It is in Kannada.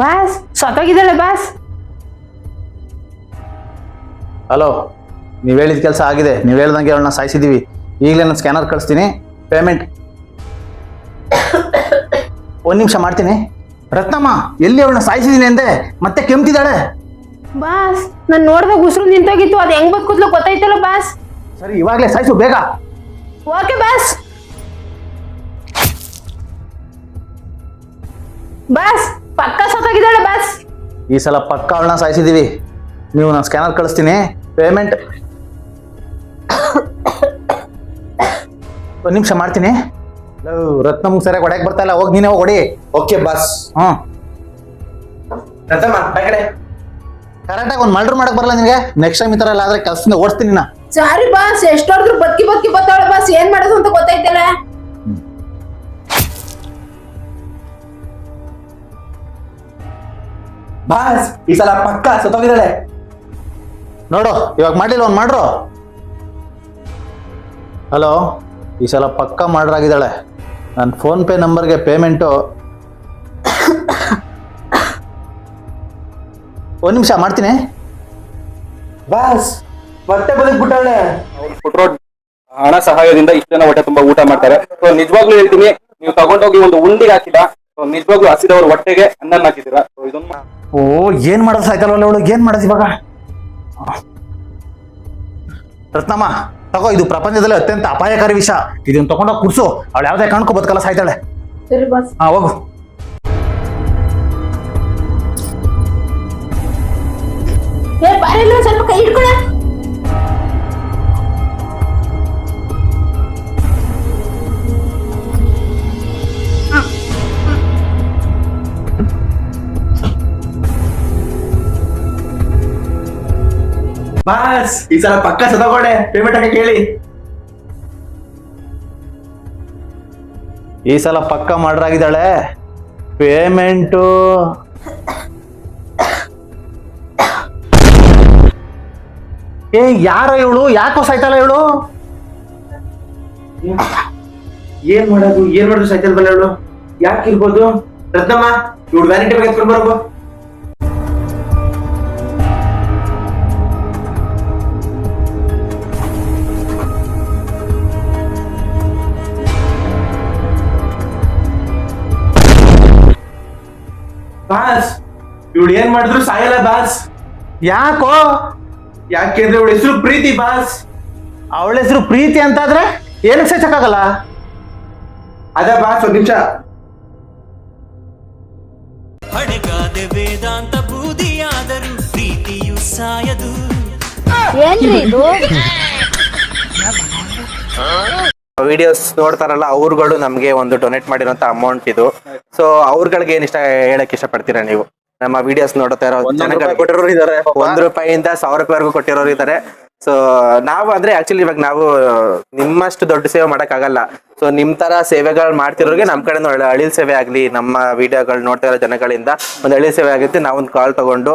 Boss ಸತ್ತೋಗಿದ್ದಾಳೆ boss? ಹಲೋ ನೀವು ಹೇಳಿದ ಕೆಲಸ ಆಗಿದೆ. ನೀವು ಹೇಳ್ದಂಗೆ ಅವಳನ್ನ ಸಾಯಿಸಿದ್ದೀವಿ ಈಗಲೇ ನಾನು ಸ್ಕ್ಯಾನರ್ ಕಳಿಸ್ತೀನಿ. ಪೇಮೆಂಟ್ ಒಂದು ನಿಮಿಷ ಮಾಡ್ತೀನಿ. ರತ್ನಮ್ಮ ಎಲ್ಲಿ ಅವಳನ್ನ ಸಾಯಿಸಿದ್ದೀನಿ ಅಂದೆ? ಮತ್ತೆ ಕೆಮ್ತಿದ್ದಾಳೆ? ಬಾಸ್ ನಾನು ನೋಡಿದಾಗ ಉಸಿರು ನಿಂತೋಗಿತ್ತು. ಅದು ಹೆಂಗ್ ಬದುಕುದ್ಲು ಗೊತ್ತಾಯ್ತಲ್ಲ ಬಾಸ್? ಸರಿ ಇವಾಗಲೇ ಸಾಯಿಸು ಬೇಗ. Okay boss. ಬಾಸ್ ಈ ಸಲ ಪಕ್ಕ ಅವಳನ್ನ ಸಾಯಿಸಿದ್ದೀವಿ ನೀವು ನಾನು ಸ್ಕ್ಯಾನರ್ ಕಳಿಸ್ತೀನಿ. ಪೇಮೆಂಟ್ ಒಂದು ನಿಮಿಷ ಮಾಡ್ತೀನಿ. ರತ್ನ ಮುಗ್ ಸರಿಯಾಗಿ ಹೊಡೆಯಕ್ಕೆ ಬರ್ತಾ ಇಲ್ಲ. ಹೋಗಿ ನೀನೇ ಹೋಗಿ ಹೊಡಿ. ಓಕೆ ಬಸ್ ಹ್ಞೂ ಕರೆಕ್ಟಾಗಿ ಒಂದು ಮರ್ಡರ್ ಮಾಡಕ್ ಬರಲ್ಲ ನಿನಗೆ? ನೆಕ್ಸ್ಟ್ ಟೈಮ್ ಈ ಥರ ಎಲ್ಲ ಆದ್ರೆ ಕೆಲಸದಿಂದ ಓಡಿಸ್ತೀನಿ ನಾ ಸಾರಿ ಬಾಸ್ ಎಷ್ಟೊಡ್ರು ಬದುಕಿ ಬದುಕಿ ಬರ್ತಾಳೆ ಬಾಸ್ ಏನ್ ಮಾಡೋದು ಅಂತ ಗೊತ್ತಾಯ್ತಲ್ಲ ಬಾಸ್ ಈ ಸಲ ಪಕ್ಕ ಸತ್ತೋಗಿದ್ದಾಳೆ. ನೋಡು ಇವಾಗ ಮಾಡಿಲ್ಲ ಒಂದು ಮಾಡ್ರು. ಹಲೋ ಈ ಸಲ ಪಕ್ಕ ಮಾಡ್ರ್ ಆಗಿದ್ದಾಳೆ ನನ್ನ ಫೋನ್ ಪೇ ನಂಬರ್ಗೆ ಪೇಮೆಂಟು ಒಂದ್ ನಿಮಿಷ ಮಾಡ್ತೀನಿ. ಬಾಸ್ ಮತ್ತೆ ಬದುಕ್ಬಿಟ್ಟಾಳೆ ಕೊಟ್ಟಿರೋ ಹಣ ಸಹಾಯದಿಂದ ಇಷ್ಟು ಜನ ಹೊಟ್ಟೆ ತುಂಬಾ ಊಟ ಮಾಡ್ತಾರೆ. ಸೊ ನಿಜವಾಗ್ಲೂ ಹೇಳ್ತೀನಿ ನೀವು ತಗೊಂಡೋಗಿ ಒಂದು ಉಂಡಿಗೆ ಹಾಕಿಲ್ಲ ನಿಜವಾಗ್ಲೂ ಹಸಿದವ್ರ ಹೊಟ್ಟೆಗೆ ಅನ್ನ ಹಾಕಿದ್ದೀರಾ? ಸೊ ಇದೊಂದು ಓ ಏನು ಮಾಡೋದು ಸಾಯ್ತಲ್ವಲ್ಲ ಅವಳು? ಏನ್ ಮಾಡದ್ ಇವಾಗ? ರತ್ನಮ್ಮ ತಗೋ ಇದು ಪ್ರಪಂಚದಲ್ಲಿ ಅತ್ಯಂತ ಅಪಾಯಕಾರಿ ವಿಷ. ಇದನ್ನ ತಗೊಂಡೋಗಿ ಕುರ್ಸು ಅವಳು ಯಾವ್ದೇ ಕಾರಣಕ್ಕೂ ಬದುಕಲ್ಲ ಸಾಯ್ತಾಳೆ. ಸರಿ ಬಾಸ್ ಹಾಂ ಹೋಗು. ಏ ಸ್ವಲ್ಪ ಕೈ ಹಿಡ್ಕೊಳ. ಬಾಸ್ ಈ ಸಲ ಪಕ್ಕ ಸತಗೊಂಡೆ ಪೇಮೆಂಟ್ ಹಾಕಿ ಕೇಳಿ. ಈ ಸಲ ಪಕ್ಕ ಮಾಡ್ರಾಗಿದ್ದಾಳೆ. ಪೇಮೆಂಟು ಏ ಯಾರ ಇವಳು? ಯಾಕೋ ಸಾಯ್ತಾಳ ಇವಳು? ಏನ್ ಮಾಡೋದು? ಏನ್ ಮಾಡೋದು ಸೈಕಲ್ ಬಲ್ಲ ಇವಳು? ಯಾಕೆ ಇರ್ಬೋದು ರತ್ನಮ್ಮ ಇವಳು ವ್ಯಾನಿಟಿ ಬಗ್ಗೆ ಎತ್ಕೊಂಡು ಬರೋದು. ಬಾಸ್ ಇವಳು ಏನ್ ಮಾಡಿದ್ರು ಸಾಯಲ್ಲ ಬಾಸ್ ಯಾಕೋ? ಯಾಕೆಂದ್ರೆ ಇವಳ ಹೆಸರು ಪ್ರೀತಿ ಬಾಸ್ ಅವಳ ಹೆಸರು ಪ್ರೀತಿ ಅಂತಾದ್ರೆ ಏನಕ್ಕೆ ಆಗಲ್ಲ ಅದ ಬಾಸ್ ಒಂದ್ ನಿಮಿಷ. ಹಣಗಾದ ವೇದಾಂತ ಬೂದಿಯಾದರೂ ಪ್ರೀತಿಯು ಸಾಯದು. ಏನ್ರಿ ಇದು? ವಿಡಿಯೋಸ್ ನೋಡ್ತಾರಲ್ಲ ಅವ್ರುಗಳು ನಮಗೆ ಒಂದು ಡೊನೇಟ್ ಮಾಡಿರೋಂತ ಅಮೌಂಟ್ ಇದು. ಸೊ ಅವ್ರಗಳಿಗೆ ಏನ್ ಇಷ್ಟ ಹೇಳಕ್ ಇಷ್ಟಪಡ್ತೀರಾ ನೀವು? ನಮ್ಮ ವಿಡಿಯೋಸ್ ನೋಡ್ತಾ ಇರೋ ಜನಗಳು ಕೊಟ್ಟಿರೋರು ಇದಾರೆ ಒಂದ್ ರೂಪಾಯಿಯಿಂದ ಸಾವಿರ ರೂಪಾಯಿವರೆಗೂ ಕೊಟ್ಟಿರೋರು ಇದ್ದಾರೆ ಸೊ ನಾವು ಅಂದ್ರೆ ಆಕ್ಚುಲಿ ಇವಾಗ ನಾವು ನಿಮ್ಮಷ್ಟು ದೊಡ್ಡ ಸೇವೆ ಮಾಡಕ್ ಆಗಲ್ಲ ಸೊ ನಿಮ್ ತರ ಸೇವೆಗಳು ಮಾಡ್ತಿರೋರಿಗೆ ನಮ್ ಕಡೆ ಅಳಿಲ್ ಸೇವೆ ಆಗ್ಲಿ ನಮ್ಮ ವಿಡಿಯೋಗಳು ನೋಡ್ತಾ ಇರೋ ಜನಗಳಿಂದ ಒಂದ್ ಅಳಿಲ್ ಸೇವೆ ಆಗುತ್ತೆ. ನಾವೊಂದು ಕಾಲ್ ತಗೊಂಡು